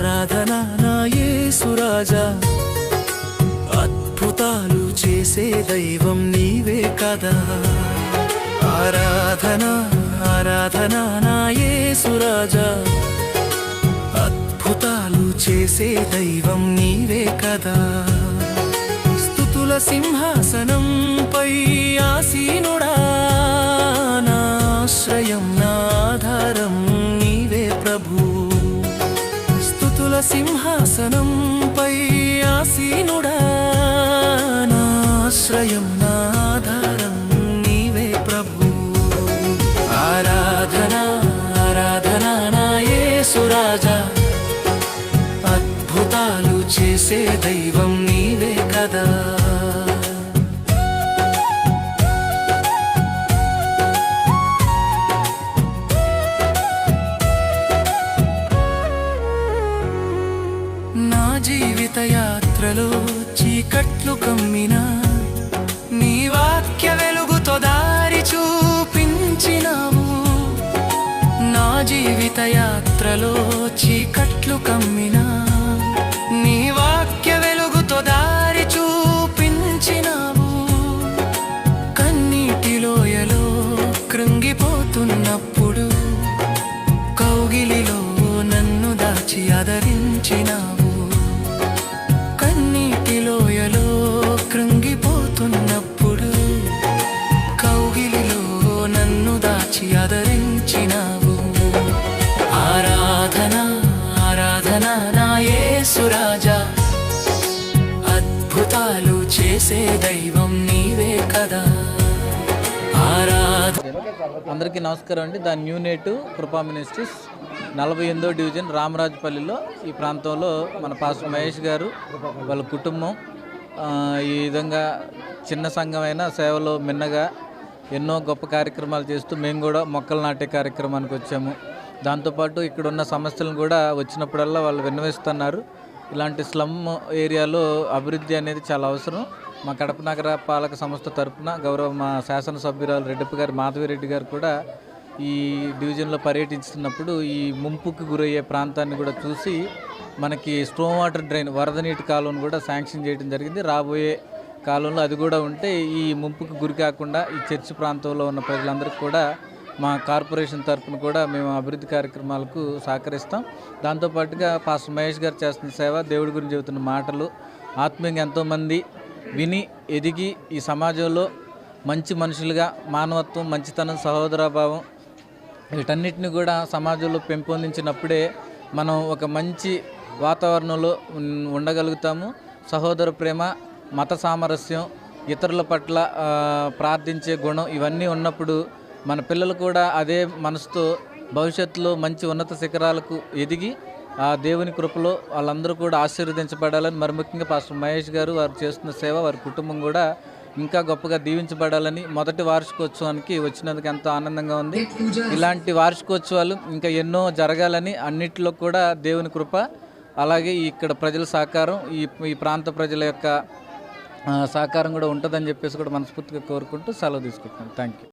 ఆరాధన నా యేసురాజా అద్భుతాలు చేసే దైవం నీవే కదా. ఆరాధన ఆరాధన నా యేసురాజా అద్భుతాలు చేసే దైవం నీవే కదా. స్థుతుల సింహాసనంపై ఆసీనుడా సింహాసనంపై ఆసీనుడా. నాశ్రయం నాధారం నీవే ప్రభు. ఆరాధన ఆరాధన నాయే సురాజా అద్భుతాలు చేసే దైవం నీవే కదా. నా జీవిత యాత్రలో చీకట్లు కమ్మినా నీ వాక్య వెలుగుతో దారి చూపించినావు నా జీవిత యాత్రలో చీకట్లు కమ్మినా నీ వాక్య వెలుగుతో దారి చూపించినావు కన్నీటిలోయలో కృంగిపోతున్నప్పుడు దాచి కన్నీటి లోయలో కృంగిపోతున్నప్పుడు కౌగిలిలో నన్ను దాచి ఆదరించినావు. ఆరాధన ఆరాధన నా సురాజా అద్భుతాలు చేసే దైవం నీవే కదా. అందరికీ నమస్కారం అండి. The new native Krupa ministries నలభై ఎనిమిదో డివిజన్ రామరాజపల్లిలో ఈ ప్రాంతంలో మన పాస్టర్ మహేష్ గారు వాళ్ళ కుటుంబం ఈ విధంగా చిన్న సంఘమైన సేవలో మిన్నగా ఎన్నో గొప్ప కార్యక్రమాలు చేస్తూ మేము కూడా మొక్కలు నాటే కార్యక్రమానికి వచ్చాము. దాంతోపాటు ఇక్కడ ఉన్న సమస్యలను కూడా వచ్చినప్పుడల్లా వాళ్ళు విన్నవిస్తున్నారు. ఇలాంటి స్లమ్ ఏరియాలో అభివృద్ధి అనేది చాలా అవసరం. మా కడప నగర పాలక సంస్థ తరపున గౌరవ మా శాసనసభ్యురాలు రెడ్డప్ప గారు మాధవిరెడ్డి గారు కూడా ఈ డివిజన్లో పర్యటించినప్పుడు ఈ ముంపుకు గురయ్యే ప్రాంతాన్ని కూడా చూసి మనకి స్టోమ్ వాటర్ డ్రైన్ వరద నీటి కాలువను కూడా శాంక్షన్ చేయడం జరిగింది. రాబోయే కాలంలో అది కూడా ఉంటే ఈ ముంపుకు గురి కాకుండా ఈ చర్చి ప్రాంతంలో ఉన్న ప్రజలందరికీ కూడా మా కార్పొరేషన్ తరఫున కూడా మేము అభివృద్ధి కార్యక్రమాలకు సహకరిస్తాం. దాంతోపాటుగా పాస్టర్ మహేష్ గారు చేస్తున్న సేవ దేవుడి గురించి చెబుతున్న మాటలు ఆత్మీయంగా ఎంతోమంది విని ఎదిగి ఈ సమాజంలో మంచి మనుషులుగా మానవత్వం మంచితనం సహోదరభావం వీటన్నిటిని కూడా సమాజంలో పెంపొందించినప్పుడే మనం ఒక మంచి వాతావరణంలో ఉండగలుగుతాము. సహోదర ప్రేమ మత సామరస్యం ఇతరుల పట్ల ప్రార్థించే గుణం ఇవన్నీ ఉన్నప్పుడు మన పిల్లలు కూడా అదే మనసుతో భవిష్యత్తులో మంచి ఉన్నత శిఖరాలకు ఎదిగి దేవుని కృపలో వాళ్ళందరూ కూడా ఆశీర్వదించబడాలని మరి ముఖ్యంగా పాస్టర్ మహేష్ గారు వారు చేస్తున్న సేవ వారి కుటుంబం కూడా ఇంకా గొప్పగా దీవించబడాలని మొదటి వార్షికోత్సవానికి వచ్చినందుకు ఎంతో ఆనందంగా ఉంది. ఇలాంటి వార్షికోత్సవాలు ఇంకా ఎన్నో జరగాలని అన్నిటిలో కూడా దేవుని కృప అలాగే ఇక్కడ ప్రజల సహకారం ఈ ఈ ప్రాంత ప్రజల యొక్క సహకారం కూడా ఉంటుందని చెప్పేసి కూడా మనస్ఫూర్తిగా కోరుకుంటూ సెలవు తీసుకుంటున్నాను. Thank you